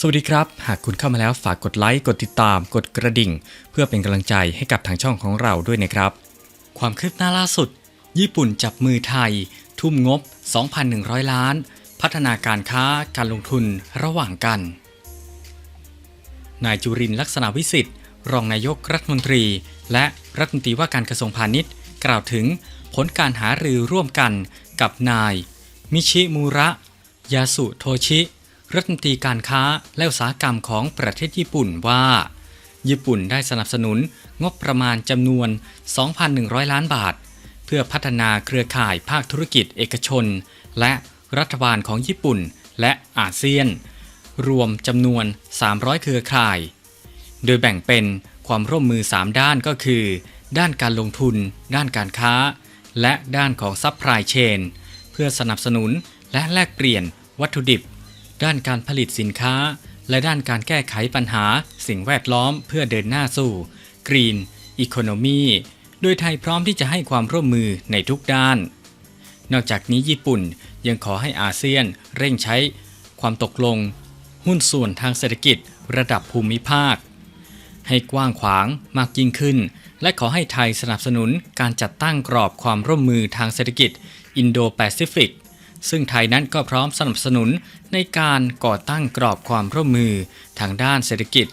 สวัสดีครับ หากคุณเข้ามาแล้วฝากกดไลค์ กดติดตาม กดกระดิ่ง เพื่อเป็นกำลังใจให้กับทางช่องของเราด้วยนะครับ ความคืบหน้าล่าสุด ญี่ปุ่นจับมือไทย ทุ่มงบ 2,100 ล้าน พัฒนาการค้าการลงทุนระหว่างกัน นายจุรินลักษณะวิสิทธิ์ รองนายกรัฐมนตรี และรัฐมนตรีว่าการกระทรวงพาณิชย์ กล่าวถึงผลการหารือร่วมกันกับนาย มิชิมูระ ยาสุโทชิ รัฐมนตรีการค้าและอุตสาหกรรมของประเทศญี่ปุ่นว่า ญี่ปุ่นได้สนับสนุนงบประมาณจำนวน 2,100 ล้านบาท เพื่อพัฒนาเครือข่ายภาคธุรกิจเอกชน และรัฐบาลของญี่ปุ่นและอาเซียน รวมจำนวน 300 เครือข่าย โดยแบ่งเป็นความร่วมมือ 3 ด้านก็คือ ด้านการลงทุน ด้านการค้า และด้านของซัพพลายเชน เพื่อสนับสนุนและแลกเปลี่ยนวัตถุดิบ ด้านการผลิตสินค้า และด้านการแก้ไขปัญหาสิ่งแวดล้อมเพื่อเดินหน้าสู่ Green Economy โดยไทยพร้อมที่จะให้ความร่วมมือในทุกด้าน นอกจากนี้ญี่ปุ่นยังขอให้อาเซียนเร่งใช้ ความตกลง หุ้นส่วนทางเศรษฐกิจระดับภูมิภาค ให้กว้างขวางมากยิ่งขึ้น และขอให้ไทยสนับสนุนการจัดตั้งกรอบความร่วมมือทางเศรษฐกิจอินโดแปซิฟิก ซึ่งไทยนั้นก็พร้อมสนับสนุนในการก่อตั้งกรอบความร่วมมือทางด้านเศรษฐกิจ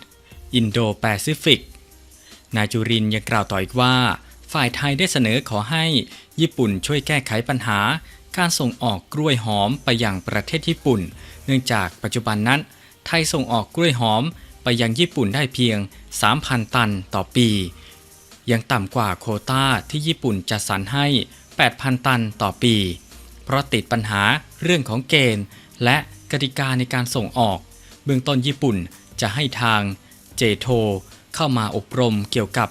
อินโดแปซิฟิก นายจุรินยังกล่าวต่ออีกว่า ฝ่ายไทยได้เสนอขอให้ญี่ปุ่นช่วยแก้ไขปัญหา การส่งออกกล้วยหอมไปยังประเทศญี่ปุ่น เนื่องจากปัจจุบันนั้น ไทยส่งออกกล้วยหอมไปยังญี่ปุ่นได้เพียง 3,000 ตันต่อปี ยังต่ำกว่าโควต้าที่ญี่ปุ่นจัดสรรให้ 8,000 ตันต่อปี เพราะติดปัญหาเรื่องของเกณฑ์ และกติกาในการส่งออก เบื้องต้นญี่ปุ่นจะให้ทางเจโทเข้ามาอบรมเกี่ยวกับ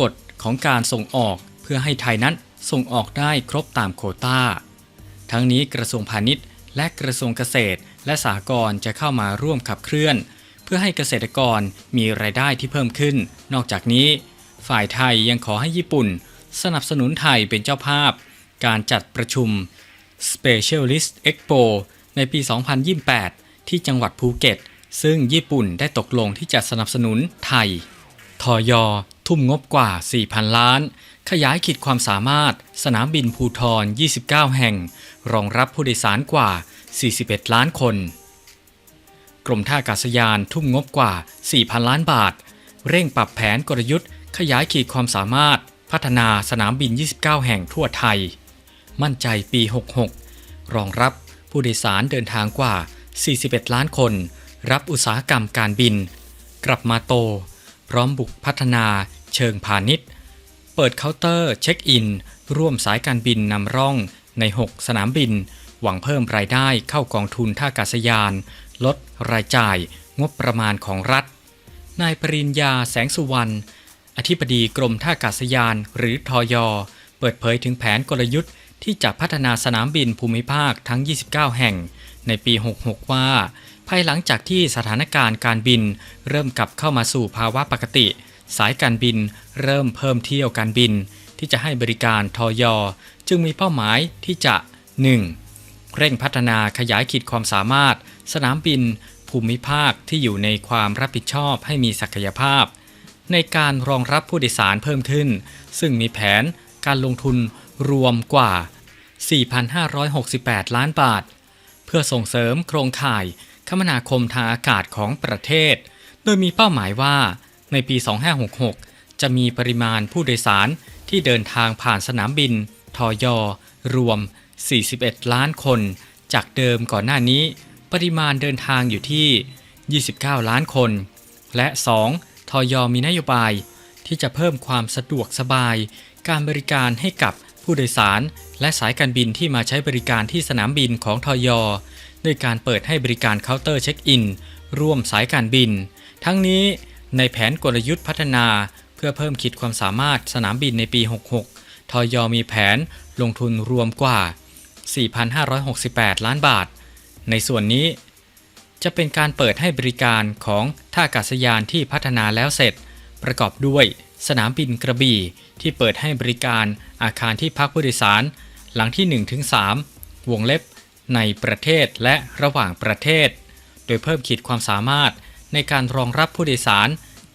กฎของการส่งออกเพื่อให้ไทยนั้นส่งออกได้ครบตามโควตาทั้งนี้กระทรวงพาณิชย์ และกระทรวงเกษตร และสหกรณ์จะเข้ามาร่วมขับเคลื่อน เพื่อให้เกษตรกรมีรายได้ที่เพิ่มขึ้น นอกจากนี้ ฝ่ายไทยยังขอให้ญี่ปุ่น สนับสนุนไทยเป็นเจ้าภาพ การจัดประชุม Specialist Expo ในปี 2028 ที่จังหวัดภูเก็ต ซึ่งญี่ปุ่นได้ตกลงที่จะสนับสนุนไทย ทอยอทุ่มงบกว่า 4,000 ล้าน ขยายขีดความสามารถ สนามบินภูทร 29 แห่ง รองรับผู้โดยสารกว่า 41 ล้านคน กรมท่าอากาศยานทุ่มงบกว่า 4,000 ล้านบาท เร่งปรับแผนกลยุทธ์ ขยายขีดความสามารถ พัฒนาสนามบิน 29 แห่งทั่วไทย มั่นใจปี 66 รองรับผู้โดยสารเดินทางกว่า 41 ล้านคน รับอุตสาหกรรมการบิน กลับมาโต พร้อมบุกพัฒนาเชิงพาณิชย์ เปิดเคาน์เตอร์เช็คอิน ร่วมสายการบินนำร่องใน 6 สนามบิน หวังเพิ่มรายได้เข้ากองทุนท่าอากาศยาน ลดรายจ่ายงบประมาณของรัฐ นายปริญญาแสงสุวรรณ อธิบดีกรมท่าอากาศยานหรือทอยอเปิดเผยถึงแผนกลยุทธ์ ที่จะพัฒนาสนามบินภูมิภาคทั้ง 29 แห่ง ในปี 66 ว่า ภายหลังจากที่สถานการณ์การบิน เริ่มกลับเข้ามาสู่ภาวะปกติ สายการบินเริ่มเพิ่มเที่ยวการบิน ที่จะให้บริการทอยอจึงมีเป้าหมายที่จะ 1. เร่งพัฒนาขยายขีดความสามารถ สนามบิน ภูมิภาคที่อยู่ในความรับผิดชอบให้มีศักยภาพ ในการรองรับผู้โดยสารเพิ่มขึ้น ซึ่งมีแผนการลงทุน รวมกว่า 4,568 ล้านบาท เพื่อส่งเสริมโครงข่ายคมนาคมทางอากาศของประเทศ โดยมีเป้าหมายว่าในปี 2566 จะมีปริมาณผู้โดยสารที่เดินทางผ่านสนามบิน ทอยอรวม 41 ล้านคน จากเดิมก่อนหน้านี้ ปริมาณเดินทางอยู่ที่ 29 ล้านคน และ 2. ทอยอมีนโยบายที่จะเพิ่มความสะดวกสบาย การบริการให้กับ ผู้โดยสาร และสายการบินที่มาใช้บริการที่สนามบินของทอยด้วยการเปิดให้บริการเคาน์เตอร์เช็คอิน ร่วมสายการบิน ทั้งนี้ในแผนกลยุทธ์พัฒนา เพื่อเพิ่มขีดความสามารถสนามบินในปี 66ทอยมีแผนลงทุนรวมกว่า 4,568 ล้านบาท ในส่วนนี้ จะเป็นการเปิดให้บริการของท่าอากาศยานที่พัฒนาแล้วเสร็จ ประกอบด้วย สนามบินกระบี่ ที่เปิดให้บริการอาคารที่พักผู้โดยสาร หลังที่ 1-3 วงเล็บในประเทศและระหว่างประเทศ โดยเพิ่มขีดความสามารถในการรองรับผู้โดยสาร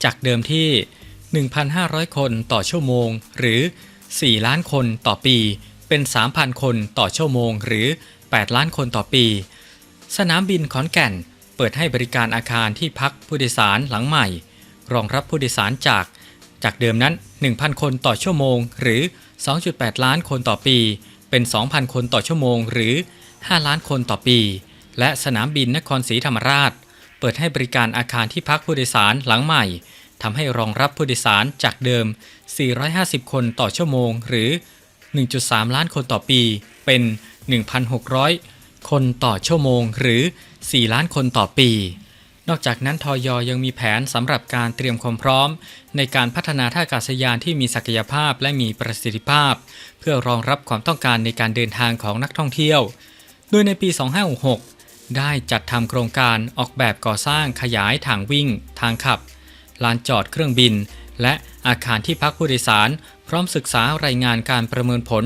จากเดิมที่ 1,500 คนต่อชั่วโมง หรือ 4 ล้านคนต่อปี เป็น 3,000 คนต่อชั่วโมง หรือ 8 ล้านคนต่อปี สนามบินขอนแก่น เปิดให้บริการอาคารที่พักผู้โดยสารหลังใหม่ รองรับผู้โดยสารจาก จากเดิมนั้น 1,000 คนต่อชั่วโมง หรือ 2.8 ล้านคนต่อปี เป็น 2,000 คนต่อชั่วโมง หรือ 5 ล้านคนต่อปี และสนามบินนครศรีธรรมราช เปิดให้บริการอาคารที่พักผู้โดยสารหลังใหม่ทำให้รองรับผู้โดยสารจากเดิม 450 คนต่อชั่วโมง หรือ 1.3 ล้านคนต่อปี เป็น 1,600 คนต่อชั่วโมง หรือ 4 ล้านคนต่อปี นอกจากนั้นทอยยังมีแผนสำหรับการเตรียมความพร้อม ในการพัฒนาท่าอากาศยานที่มีศักยภาพและมีประสิทธิภาพ เพื่อรองรับความต้องการในการเดินทางของนักท่องเที่ยว โดยในปี 2566 ได้จัดทำโครงการออกแบบก่อสร้างขยายทางวิ่ง ทางขับ ลานจอดเครื่องบิน และอาคารที่พักผู้โดยสาร พร้อมศึกษารายงานการประเมินผล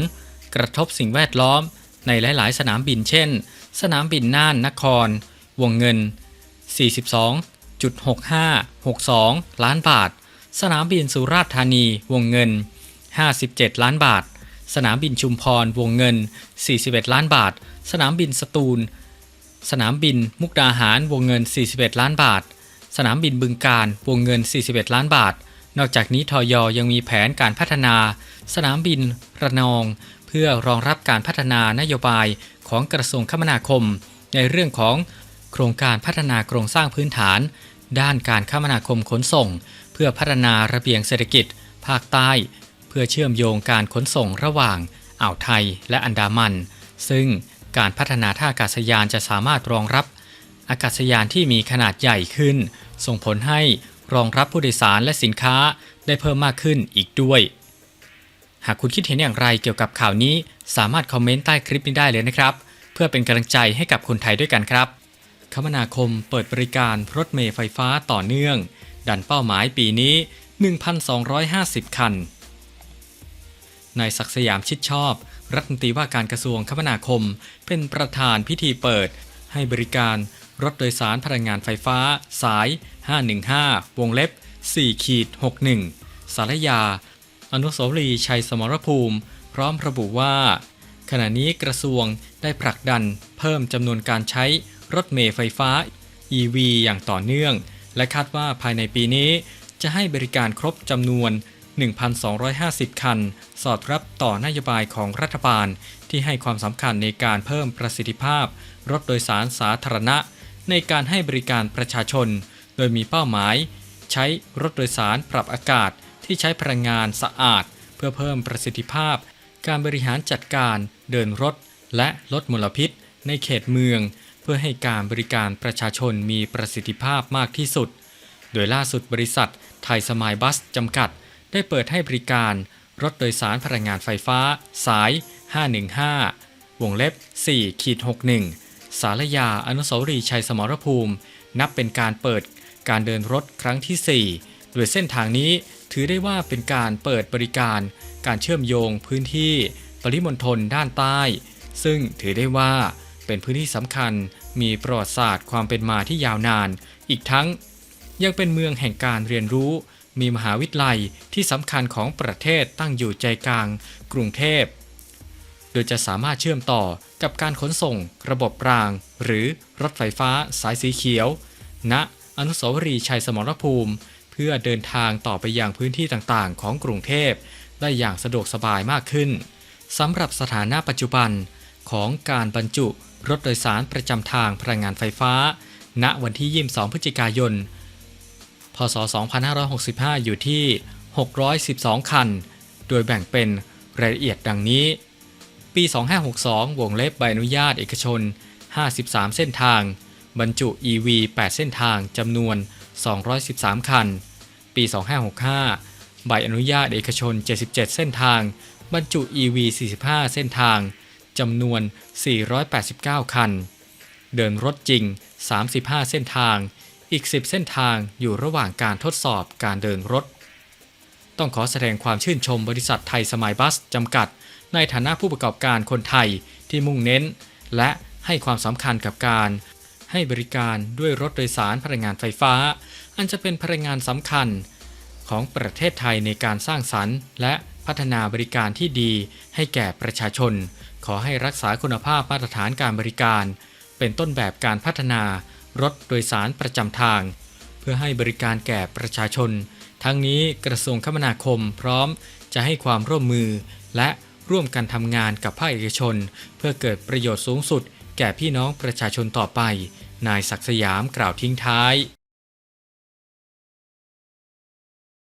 กระทบสิ่งแวดล้อม ในหลาย ๆ สนามบินเช่น สนามบินน่านนคร วงเงิน 42.6562 ล้านบาท สนามบินสุราษฎร์ธานีวงเงิน 57 ล้านบาท สนามบินชุมพรวงเงิน 41 ล้านบาท สนามบินสตูล สนามบินมุกดาหารวงเงิน 41 ล้านบาท สนามบินบึงการวงเงิน 41 ล้านบาท นอกจากนี้ทอยยังมีแผนการพัฒนา สนามบินระนอง เพื่อรองรับการพัฒนานโยบายของกระทรวงคมนาคม ในเรื่องของ โครงการพัฒนาโครงสร้างพื้นฐาน ด้านการคมนาคมขนส่ง เพื่อพัฒนาระเบียงเศรษฐกิจ ภาคใต้ เพื่อเชื่อมโยงการขนส่งระหว่างอ่าวไทยและอันดามัน ซึ่งการพัฒนาท่าอากาศยานจะสามารถรองรับ อากาศยานที่มีขนาดใหญ่ขึ้น ส่งผลให้รองรับผู้โดยสารและสินค้าได้เพิ่มมากขึ้นอีกด้วย หากคุณคิดเห็นอย่างไรเกี่ยวกับข่าวนี้ สามารถคอมเมนต์ใต้คลิปนี้ได้เลยนะครับ เพื่อเป็นกำลังใจให้กับคนไทยด้วยกันครับ คมนาคมเปิดบริการรถเมล์ไฟฟ้าต่อเนื่อง ดันเป้าหมายปีนี้ 1,250 คัน นายศักสยามชิดชอบ รัฐมนตรีว่าการกระทรวงคมนาคม เป็นประธานพิธีเปิด ให้บริการรถโดยสารพลังงานไฟฟ้า สาย 515 วงเล็บ 4 ขีด 61 สารยา อนุสาวรีย์ชัยสมรภูมิ พร้อมระบุว่า ขณะนี้กระทรวงได้ผลักดันเพิ่มจำนวนการใช้ รถเมล์ไฟฟ้า EV อย่างต่อเนื่อง และคาดว่าภายในปีนี้ จะให้บริการครบจำนวน 1,250 คัน สอดรับต่อนโยบายของรัฐบาล ที่ให้ความสำคัญในการเพิ่มประสิทธิภาพ รถโดยสารสาธารณะ ในการให้บริการประชาชน โดยมีเป้าหมาย ใช้รถโดยสารปรับอากาศที่ใช้พลังงานสะอาด เพื่อเพิ่มประสิทธิภาพ การบริหารจัดการเดินรถ และลดมลพิษ ในเขตเมือง เพื่อให้การบริการประชาชนมีประสิทธิภาพมากที่สุด โดยล่าสุดบริษัทไทยสมายบัสจำกัด ได้เปิดให้บริการรถโดยสารพลังงานไฟฟ้า สาย 515 วงเล็บ 4 ขีด 61 สารยาอนุสาวรีย์ชัยสมรภูมิ นับเป็นการเปิดการเดินรถครั้งที่ 4 โดยเส้นทางนี้ถือได้ว่าเป็นการเปิดบริการ การเชื่อมโยงพื้นที่ ปริมณฑลด้านใต้ ซึ่งถือได้ว่า เป็นพื้นที่สำคัญ มีประวัติศาสตร์ความเป็นมาที่ยาวนาน อีกทั้ง ยังเป็นเมืองแห่งการเรียนรู้ มีมหาวิทยาลัยที่สำคัญของประเทศตั้งอยู่ใจกลาง กรุงเทพ โดยจะสามารถเชื่อมต่อกับการขนส่ง ระบบราง หรือรถไฟฟ้าสายสีเขียวณอนุสาวรีย์ชัยสมรภูมิ เพื่อเดินทางต่อไปยังพื้นที่ต่างๆ ของกรุงเทพ ได้อย่างสะดวกสบายมากขึ้นสำหรับสถานะปัจจุบันของการบรรจุ รถโดยสารประจำทางพลังงานไฟฟ้า ณวันที่ 22 พฤศจิกายน พศ 2565 อยู่ที่ 612 คัน โดยแบ่งเป็นรายละเอียดดังนี้ ปี 2562 วงเล็บใบอนุญาตเอกชน 53 เส้นทาง บรรจุ EV 8 เส้นทางจำนวน 213 คัน ปี 2565 ใบอนุญาตเอกชน 77 เส้นทาง บรรจุ EV 45 เส้นทาง จำนวน 489 คัน เดินรถจริง 35 เส้นทาง อีก 10 เส้นทางอยู่ระหว่างการทดสอบการเดินรถ ต้องขอแสดงความชื่นชมบริษัทไทยสมายบัสจำกัด ในฐานะผู้ประกอบการคนไทยที่มุ่งเน้น และให้ความสำคัญกับการ ให้บริการด้วยรถโดยสารพลังงานไฟฟ้า อันจะเป็นพลังงานสำคัญ ของประเทศไทยในการสร้างสรรค์ และพัฒนาบริการที่ดีให้แก่ประชาชน ขอให้รักษาคุณภาพมาตรฐานการบริการ เป็นต้นแบบการพัฒนารถโดยสารประจำทาง เพื่อให้บริการแก่ประชาชน ทั้งนี้กระทรวงคมนาคมพร้อมจะให้ความร่วมมือ และร่วมกันทำงานกับภาคเอกชน เพื่อเกิดประโยชน์สูงสุด แก่พี่น้องประชาชนต่อไป นายศักดิ์สยามกล่าวทิ้งท้าย